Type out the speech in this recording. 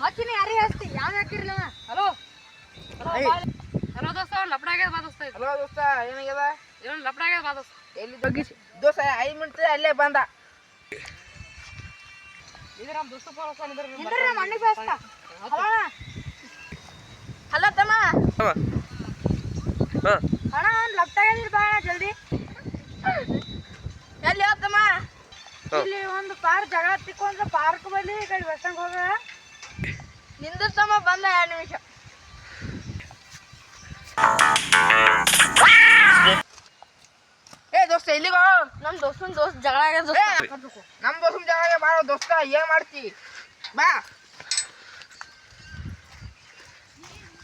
ಹಾಕಿನಿ ಯಾರಿ ಹಸ್ತಿ ಯಾವ ಹಾಕಿರ್ಲ ಹಲೋ? ಹಲೋ ದೋಸ್ತ ಲಪಡಾಗ ಬಾದಸ್ತ ಹಲೋ ದೋಸ್ತ ಏನಾಗ್ಯದ? ಏನು ಲಪಡಾಗ ಬಾದಸ್ತ ಎಲ್ಲಿ ಜಗ್ಗಿಸಿ ದೋಸ್ತ ಐದು ಮಿನಿಟ್ ಅಲ್ಲೇ ಬಂದ. ಇದ್ರ ನಮ್ಮ ದೋಸ್ತ ಫೋನ್ ಹಸ್ತಾನ ಇದ್ರ ಇದ್ರ ನಮ್ಮ ಅಣ್ಣಿಗೆ ಹಲೋ ತಮ್ಮ. ಹಾಂ. ಅಣ್ಣ ಜಲ್ದಿ. ಇಲ್ಲಿ ಒಂದು ಪಾರ್ಕ್ ಜಗಳ ತಿಕ್ಕೊಂಡ್ರೆ ಪಾರ್ಕ್ ಬಲ್ಲಿ ಈ ಕಡೆ ಬಸ್ ಹೋಗ ಸಮ ಬಂದ ಎರಡು ನಿಮಿಷ. ಏ ದೋಸ್ತ ಇಲ್ಲಿಗೋ ನಮ್ ದೋಸ್ತನ ದೋಸ್ತ ಜಗಳ ಆಗ್ಯದ ನಮ್ ದೋಸ್ತನ್ ಜಗಳ ಬಾಳ ದೋಸ್ತ ಏನ್ ಮಾಡ್ತಿ? ಬಾ.